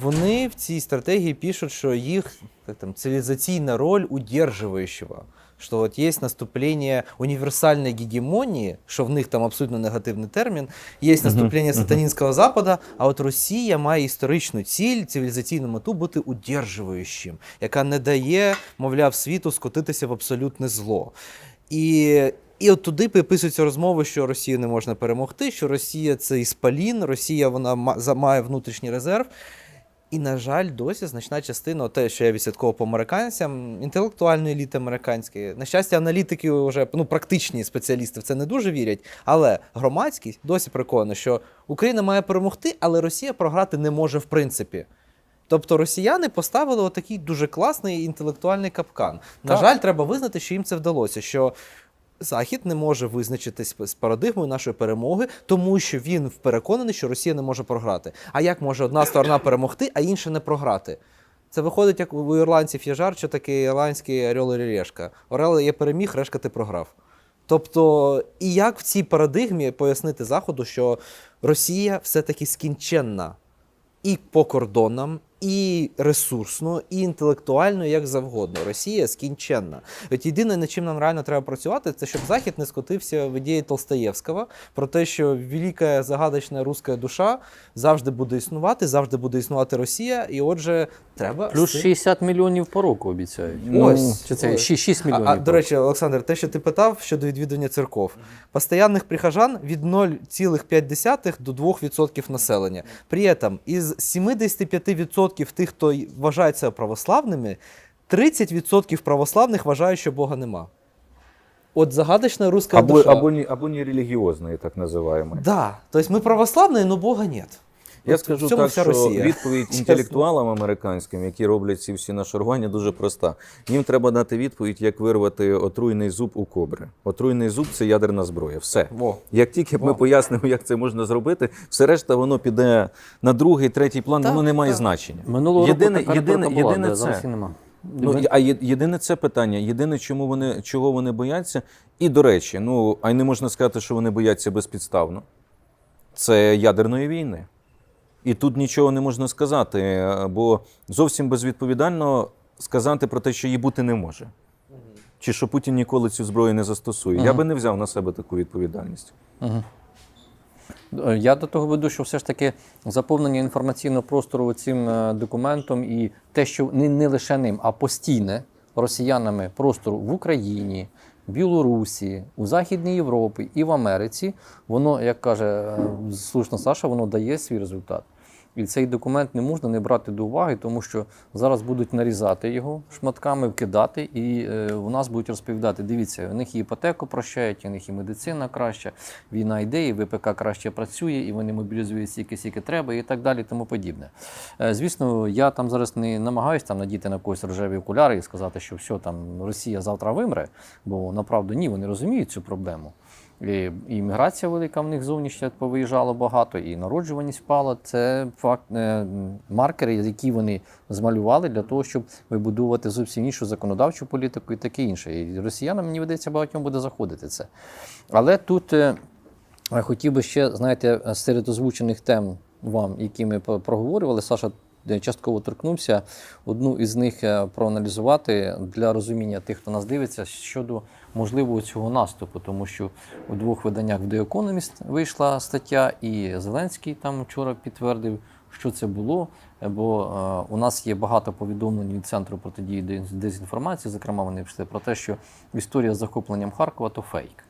вони в цій стратегії пишуть, що їх як там, цивілізаційна роль удержуючого. Що от є наступлення універсальної гегемонії, що в них там абсолютно негативний термін, є наступлення сатанінського запада, а от Росія має історичну ціль, цивілізаційну мету бути удержуючим, яка не дає, мовляв, світу скотитися в абсолютне зло. І, і от туди приписуються розмови, що Росію не можна перемогти, що Росія це іспалін, Росія вона ма- має внутрішній резерв. І, на жаль, досі значна частина, те, що я відслідковував по американцям, інтелектуальної еліти американської. На щастя, аналітики вже ну, практичні спеціалісти в це не дуже вірять. Але громадськість досі переконана, що Україна має перемогти, але Росія програти не може в принципі. Тобто росіяни поставили отакий дуже класний інтелектуальний капкан. На Так. жаль, треба визнати, що їм це вдалося. Що Захід не може визначитись з парадигмою нашої перемоги, тому що він переконаний, що Росія не може програти. А як може одна сторона перемогти, а інша не програти? Це виходить, як у ірландців є жарт, що таке ірландський орел і решка. Орел я переміг, решка ти програв. Тобто, і як в цій парадигмі пояснити Заходу, що Росія все-таки скінченна і по кордонам, і ресурсно, і інтелектуально, як завгодно. Росія скінченна. От єдине, над чим нам реально треба працювати, це щоб Захід не скотився в ідеї Толстаєвського про те, що велика загадочна руська душа завжди буде існувати, завжди буде існувати Росія, і отже, треба Плюс з 60 мільйонів по року обіцяють. Ось. Чи це ось. 6, А, мільйонів? а, по до речі, Олександр, те, що ти питав щодо відвідування церков. Постоянних прихожан від 0,5 до 2% населення. При этом із 75% тих, хто вважається православними, 30% православних вважають, що Бога нема. От загадочна руська Або, душа. або, не, або нерелігіозної, так називаємо. Да. Тобто ми православні, але Бога нет. Я От скажу так, що Росія. відповідь інтелектуалам американським, які роблять ці всі нашарування, дуже проста. Їм треба дати відповідь, як вирвати отруйний зуб у кобри. Отруйний зуб це ядерна зброя. Все. Во. Як тільки ми пояснимо, як це можна зробити, все решта воно піде на другий, третій план, воно не має так. значення. Минулого єдине, року така єдине, була, єдине де це. зараз і нема. Ну, а єдине це питання, єдине, чому вони, чого вони бояться. І до речі, ну а й не можна сказати, що вони бояться безпідставно. Це ядерної війни. І тут нічого не можна сказати, бо зовсім безвідповідально сказати про те, що її бути не може. Чи що Путін ніколи цю зброю не застосує. Я би не взяв на себе таку відповідальність. Е, Я до того веду, що все ж таки заповнення інформаційного простору цим е, документом і те, що не, не лише ним, а постійне росіянами простору в Україні, Білорусі, у Західній Європі і в Америці, воно, як каже е, слушно Саша, воно дає свій результат. І цей документ не можна не брати до уваги, тому що зараз будуть нарізати його шматками, вкидати, і е, у нас будуть розповідати: дивіться, у них і іпотеку прощають, у них і медицина краща, війна йде, і ВПК краще працює, і вони мобілізують стільки, скільки треба, і так далі, тому подібне. Е, звісно, я там зараз не намагаюся там надіти на когось рожеві окуляри і сказати, що все там Росія завтра вимре, бо направду ні, вони розуміють цю проблему. І, і міграція велика в них зовнішня повиїжджало багато, і народжуваність впала. Це факт е, маркери, які вони змалювали для того, щоб вибудувати зовсім іншу законодавчу політику і таке інше. І росіянам мені видається, багатьом буде заходити це. Але тут е, хотів би ще, знаєте, серед озвучених тем вам, які ми проговорювали, Саша частково торкнувся, одну із них е, проаналізувати для розуміння тих, хто нас дивиться, щодо можливого цього наступу, тому що у двох виданнях в The Economist вийшла стаття, і Зеленський там вчора підтвердив, що це було. е, Бо е, у нас є багато повідомлень від центру протидії дезінформації. Зокрема, вони пішли про те, що історія з захопленням Харкова то фейк.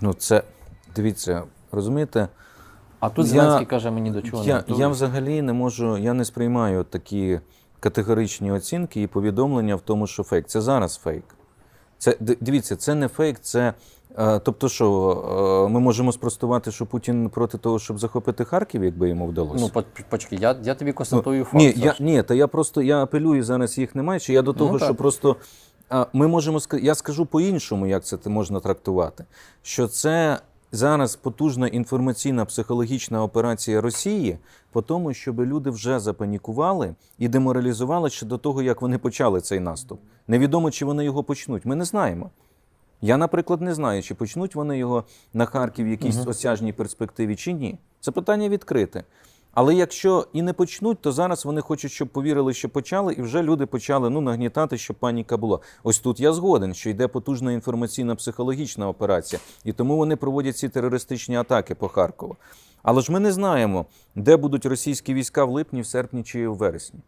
Ну, це дивіться, розумієте? А тут Зеленський каже мені до чого не Я, готовий. я взагалі не можу, я не сприймаю такі категоричні оцінки і повідомлення в тому, що фейк. Це зараз фейк. Це дивіться, це не фейк, це. е, Тобто, що е, ми можемо спростувати, що Путін проти того, щоб захопити Харків, якби йому вдалося. Ну, по- почекай, я, я тобі Ну, констатую факт. ні, я, ні, та я просто я апелюю зараз їх немає. Чи я до того, Ну, що просто ми можемо я скажу по-іншому, як це можна трактувати. Що це зараз потужна інформаційна психологічна операція Росії по тому, щоб люди вже запанікували і деморалізували ще до того, як вони почали цей наступ. Невідомо, чи вони його почнуть. Ми не знаємо. Я, наприклад, не знаю, чи почнуть вони його на Харків в якійсь осяжній перспективі, чи ні. Це питання відкрите. Але якщо і не почнуть, то зараз вони хочуть, щоб повірили, що почали, і вже люди почали ну, нагнітати, щоб паніка була. Ось тут я згоден, що йде потужна інформаційна психологічна операція, і тому вони проводять ці терористичні атаки по Харкову. Але ж ми не знаємо, де будуть російські війська в липні, в серпні чи в вересні.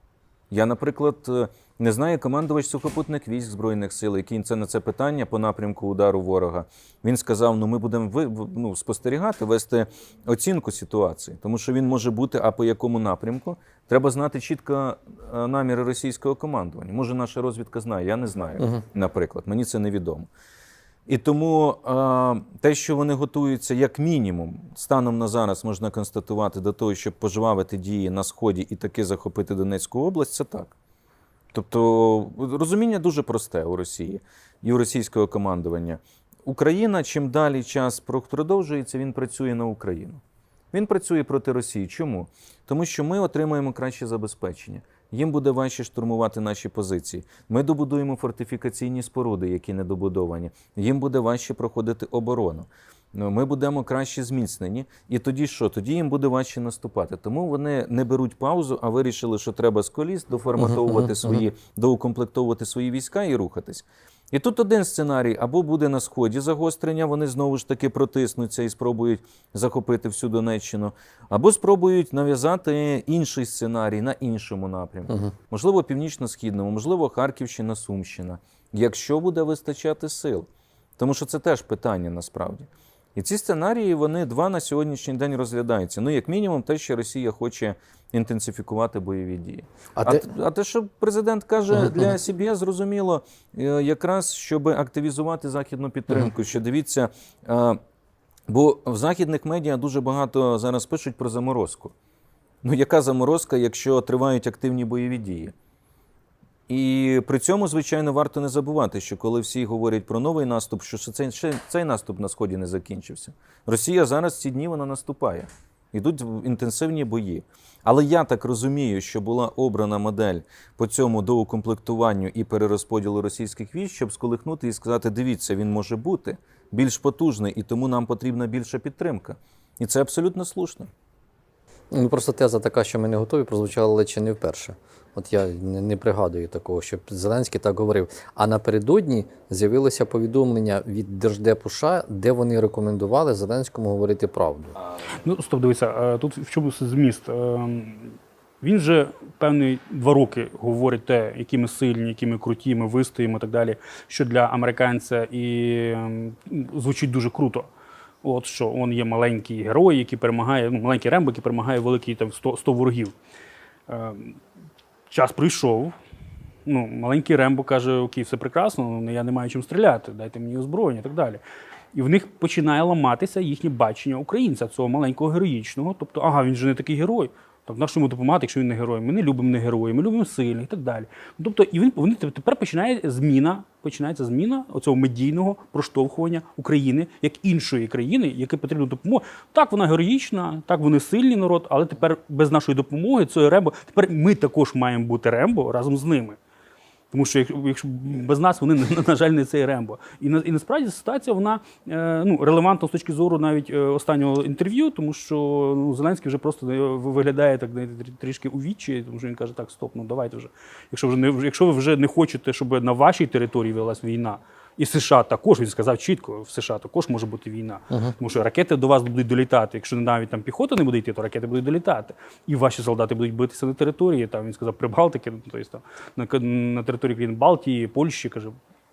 Я, наприклад, е, не знаю командувач сухопутних військ Збройних сил, який це на це питання по напрямку удару ворога. Він сказав: ну ми будемо ви, ну, спостерігати, вести оцінку ситуації, тому що він може бути, а по якому напрямку. Треба знати чітко е, наміри російського командування. Може, наша розвідка знає, я не знаю, наприклад, мені це невідомо. І тому е, те, що вони готуються, як мінімум, станом на зараз можна констатувати до того, щоб пожвавити дії на сході і таки захопити Донецьку область, це так. Тобто розуміння дуже просте у Росії і у російського командування. Україна, чим далі час продовжується, він працює на Україну. Він працює проти Росії. Чому? Тому що ми отримаємо краще забезпечення. Їм буде важче штурмувати наші позиції. Ми добудуємо фортифікаційні споруди, які не добудовані. Їм буде важче проходити оборону. Ну, Ми будемо краще зміцнені. І тоді що? Тоді їм буде важче наступати. Тому вони не беруть паузу, а вирішили, що треба з коліс доформатовувати свої, доукомплектовувати свої війська і рухатись. І тут один сценарій: або буде на сході загострення, вони знову ж таки протиснуться і спробують захопити всю Донеччину, або спробують нав'язати інший сценарій на іншому напрямку. Можливо, північно-східному, можливо, Харківщина, Сумщина, якщо буде вистачати сил. Тому що це теж питання насправді. І ці сценарії вони два на сьогоднішній день розглядаються. Ну, як мінімум, те, що Росія хоче інтенсифікувати бойові дії. А А, те- а те, що президент каже для CBS, зрозуміло, е, якраз щоб активізувати західну підтримку. Що дивіться, е, бо в західних медіа дуже багато зараз пишуть про заморозку. Ну, яка заморозка, якщо тривають активні бойові дії? І при цьому, звичайно, варто не забувати, що коли всі говорять про новий наступ, що цей, ще цей наступ на сході не закінчився. Росія зараз ці дні вона наступає. Йдуть інтенсивні бої. Але я так розумію, що була обрана модель по цьому доукомплектуванню і перерозподілу російських військ, щоб сколихнути і сказати: дивіться, він може бути більш потужний, і тому нам потрібна більша підтримка. І це абсолютно слушно. Ну, просто теза така, що ми не готові, прозвучала чи не вперше. От я не, пригадую такого, щоб Зеленський так говорив. А напередодні з'явилося повідомлення від Держдепу США, де вони рекомендували Зеленському говорити правду. Ну, стоп, дивіться, е, тут в чому зміст? Ем, Він же певний два роки говорить те, які ми сильні, які ми круті, ми вистоїмо і так далі, що для американця і ем, звучить дуже круто. От що він є маленький герой, який перемагає, ну, маленький Рембо, який перемагає великий там 100, 100 ворогів. Е, Час прийшов. Ну, маленький Рембо каже: Окей, все прекрасно, але я не маю чим стріляти, дайте мені озброєння і так далі. І в них починає ламатися їхнє бачення українця, цього маленького героїчного. Тобто, ага, він же не такий герой. Так на що йому допомагати, якщо він не герой? Ми не любимо не героїв, ми любимо сильних і так далі. Ну, Тобто, і він вони тепер починає зміна, починається зміна оцього медійного проштовхування України як іншої країни, яке потрібно допомога. Так, вона героїчна, так вони сильний народ, але тепер без нашої допомоги цього Рембо, тепер ми також маємо бути Рембо разом з ними. Тому що якщо, без нас вони, на, жаль, не цей Рембо. І, на, і насправді ситуація вона е, ну, релевантна з точки зору навіть е, останнього інтерв'ю, тому що ну, Зеленський вже просто е, виглядає так трішки у відчі, тому що він каже, так, стоп, ну давайте вже. Якщо, вже не, якщо ви вже не хочете, щоб на вашій території велась війна, і США також, він сказав чітко, в США також може бути війна. Тому що ракети до вас будуть долітати. Якщо навіть там піхота не буде йти, то ракети будуть долітати. І ваші солдати будуть битися на території. Там він сказав Прибалтики, ну, тобто там на, на території країн Балтії, Польщі, каже.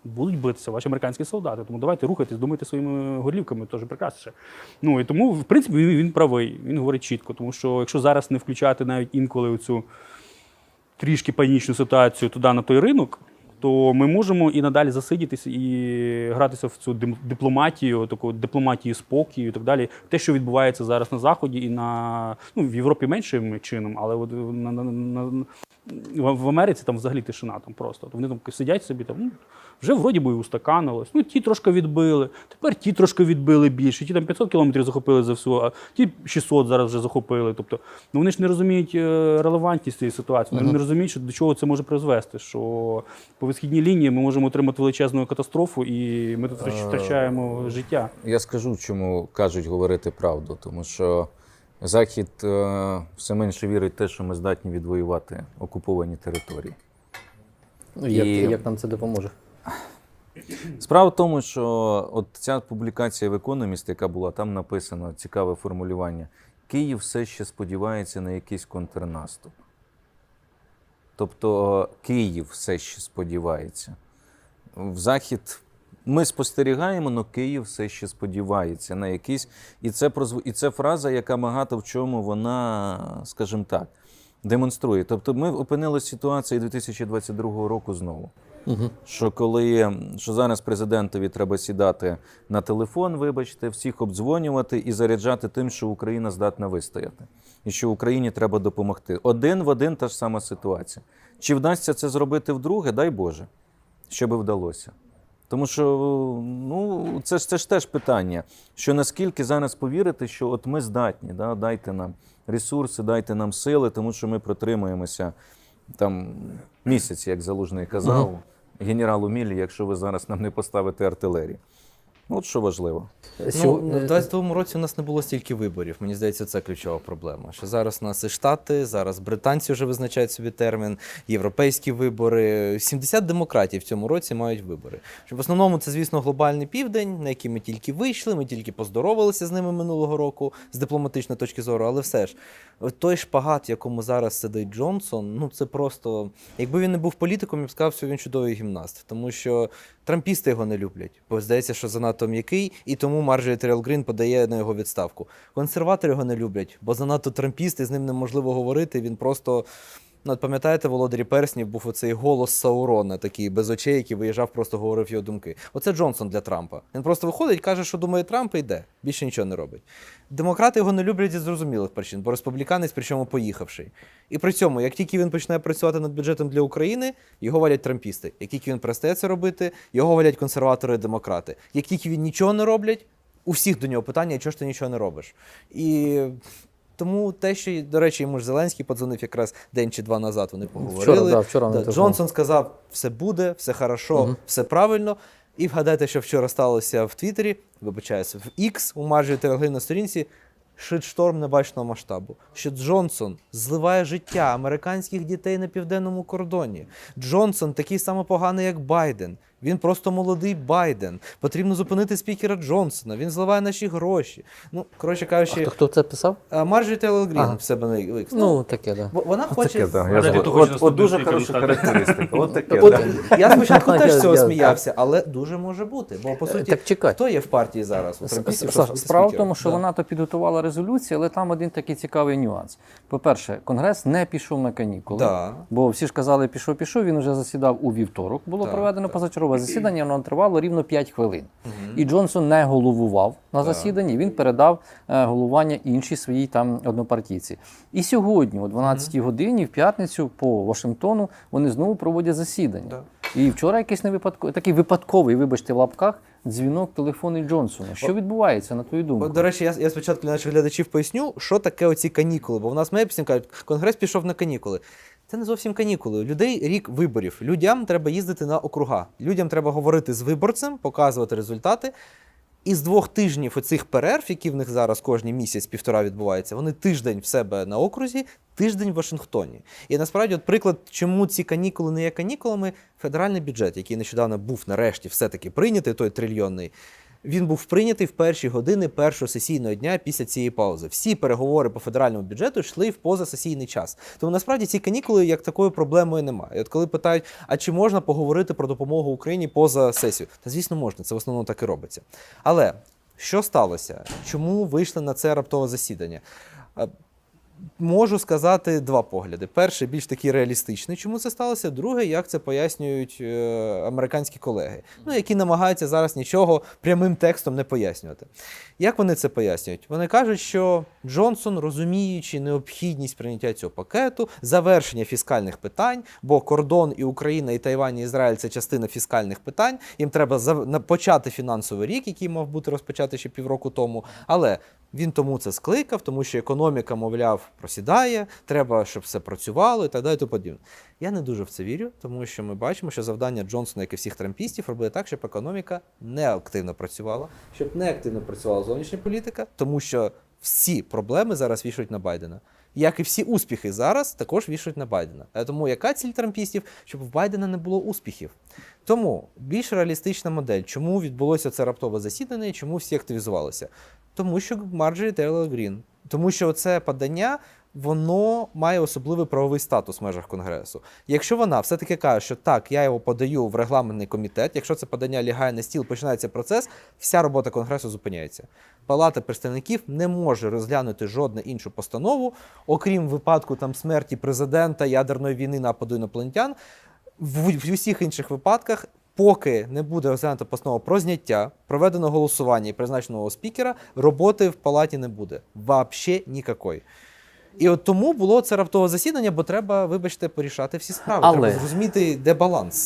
Будуть битися ваші американські солдати. Тому давайте рухайтесь, думайте своїми горлівками, теж прекрасніше. Ну і тому, в принципі, він, він правий. Він говорить чітко, тому що якщо зараз не включати навіть інколи цю трішки панічну ситуацію туди на той ринок, то ми можемо і надалі засидітися і гратися в цю дипломатію, таку дипломатію спокою і так далі. Те, що відбувається зараз на заході, і на ну в Європі меншим чином, але от на, на, на в Америці там взагалі тишина там просто. Вони там сидять собі там. Ну, вже вроді би устаканилось. Ну, ті трошки відбили, тепер ті трошки відбили більше. Ті там 500 кілометрів захопили за всю, а ті 600 зараз вже захопили. Тобто, ну вони ж не розуміють е, релевантність цієї ситуації. Вони не розуміють, що до чого це може призвести. Що по висхідній лінії ми можемо отримати величезну катастрофу, і ми тут втрач- втрачаємо життя. Я скажу, чому кажуть говорити правду, тому що Захід е, все менше вірить в те, що ми здатні відвоювати окуповані території. Ну, як, І- як нам це допоможе? Справа в тому, що от ця публікація в Economist, яка була, там написано цікаве формулювання. Київ все ще сподівається на якийсь контрнаступ. Тобто Київ все ще сподівається. В Захід ми спостерігаємо, але Київ все ще сподівається на якийсь. І це, прозв... і це фраза, яка багато в чому вона, скажімо так, демонструє. Тобто ми опинилися в ситуації 2022 року знову. Угу. Що коли що зараз президентові треба сідати на телефон, вибачте, всіх обдзвонювати і заряджати тим, що Україна здатна вистояти, і що Україні треба допомогти. Один в один та ж сама ситуація. Чи вдасться це зробити вдруге? Дай Боже, що би вдалося. Тому що ну, це ж це ж теж питання, що наскільки зараз повірити, що от ми здатні, да, дайте нам ресурси, дайте нам сили, тому що ми протримуємося там місяць, як залужний казав, генералу Мілі, якщо ви зараз нам не поставите артилерію. Ну, От що важливо. Ну, в 22-му році у нас не було стільки виборів. Мені здається, це ключова проблема. Що зараз у нас і Штати, зараз британці вже визначають собі термін, європейські вибори. 70 демократій в цьому році мають вибори. Що в основному це, звісно, глобальний південь, на який ми тільки вийшли, ми тільки поздоровалися з ними минулого року з дипломатичної точки зору, але все ж. Той шпагат, в якому зараз сидить Джонсон, ну це просто. Якби він не був політиком, я б сказав, що він чудовий гімнаст. Тому що трампісти його не люблять, бо здається, що занадто м'який, і тому Марджорі Терел Грін подає на його відставку. Консерватори його не люблять, бо занадто трампіст, і з ним неможливо говорити. Він просто. Ну, пам'ятаєте, володарі перснів був оцей голос Саурона, такий без очей, який виїжджав, просто говорив його думки. Оце Джонсон для Трампа. Він просто виходить, каже, що думає Трамп, і йде. Більше нічого не робить. Демократи його не люблять зі зрозумілих причин, бо республіканець, причому поїхавший. І при цьому, як тільки він починає працювати над бюджетом для України, його валять трампісти. Як тільки він перестає це робити, його валять консерватори і демократи. Як тільки він нічого не роблять, у всіх до нього питання, чого ж ти нічого не робиш. І тому те, що, до речі, йому ж Зеленський подзвонив якраз день чи два назад, вони поговорили. Вчора, да, вчора Да. Джонсон сказав, все буде, все хорошо, Мгм. все правильно. І вгадайте, що вчора сталося в Твіттері, вибачаюся, в X у Марджі Терегли на сторінці. Шитшторм небачного масштабу. Що Джонсон зливає життя американських дітей на південному кордоні. Джонсон такий само поганий, як Байден. Він просто молодий Байден. Потрібно зупинити спікера Джонсона. Він зливає наші гроші. Ну, коротше А кажучи, хто, хто це писав? а, Марджі Тейлор Грін Ага. в себе на X. Ну, таке, да. Вона хоче. От, от дуже хороша характеристика. От таке, я спочатку теж з цього сміявся, але дуже може бути. Бо по суті, хто є в партії зараз? Справа в тому, що вона то підготувала резолюцію, але там один такий цікавий нюанс. По-перше, Конгрес не пішов на канікули. Бо всі ж казали, пішов, пішов. Він вже засідав у вівторок. Було проведено так. Позачергове засідання, воно тривало рівно 5 хвилин. І Джонсон не головував на Так. засіданні. Він передав е, головування іншій своїй там однопартійці. І сьогодні, о 12-й годині, в п'ятницю по Вашингтону, вони знову проводять засідання. Да. І вчора якийсь невипадковий, такий випадковий, вибачте, в лапках, дзвінок телефонний Джонсона. Що відбувається, на твою думку? До речі, я, я спочатку для наших глядачів поясню, що таке оці канікули. Бо в нас кажуть, конгрес пішов на канікули. Це не зовсім канікули. У людей рік виборів. Людям треба їздити на округа. Людям треба говорити з виборцем, показувати результати. І з двох тижнів оцих перерв, які в них зараз кожні місяць півтора відбуваються, вони тиждень в себе на окрузі, тиждень в Вашингтоні. І насправді, от приклад, чому ці канікули не є канікулами, федеральний бюджет, який нещодавно був нарешті все-таки прийнятий, той трильйонний. Він був прийнятий в перші години першого сесійного дня після цієї паузи. Всі переговори по федеральному бюджету йшли в позасесійний час. Тому насправді ці канікули як такою проблемою немає. І от коли питають, а чи можна поговорити про допомогу Україні поза сесію? Та звісно, можна, це в основному так і робиться. Але що сталося? Чому вийшли на це раптове засідання? Можу сказати два погляди. Перший більш такий реалістичний, чому це сталося. Другий, як це пояснюють е, американські колеги, ну які намагаються зараз нічого прямим текстом не пояснювати. Як вони це пояснюють? Вони кажуть, що Джонсон, розуміючи необхідність прийняття цього пакету, завершення фіскальних питань, бо кордон і Україна, і Тайвань, і Ізраїль це частина фіскальних питань. Їм треба почати фінансовий рік, який мав бути розпочати ще півроку тому. Але він тому це скликав, тому що економіка, мовляв, просідає, треба, щоб все працювало і так далі. і подібне. Я не дуже в це вірю, тому що ми бачимо, що завдання Джонсона, як і всіх трампістів, робити так, щоб економіка не активно працювала, щоб не активно працювала зовнішня політика, тому що всі проблеми зараз вішають на Байдена. Як і всі успіхи зараз також вішають на Байдена. Е, Тому яка ціль трампістів? Щоб в Байдена не було успіхів. Тому більш реалістична модель, чому відбулося це раптове засідання і чому всі активізувалися? Тому що Марджорі Тейлор Грін. Тому що це подання воно має особливий правовий статус в межах Конгресу. Якщо вона все-таки каже, що так, я його подаю в регламентний комітет, якщо це подання лягає на стіл, починається процес, вся робота Конгресу зупиняється. Палата представників не може розглянути жодну іншу постанову, окрім випадку там смерті президента, ядерної війни, нападу інопланетян. В, усіх інших випадках, поки не буде розглянута постанова про зняття, проведено голосування і призначеного спікера, роботи в палаті не буде. Вообще ніякої. І от тому було це раптове засідання, бо треба, вибачте, порішати всі справи. Але- Треба зрозуміти, де баланс.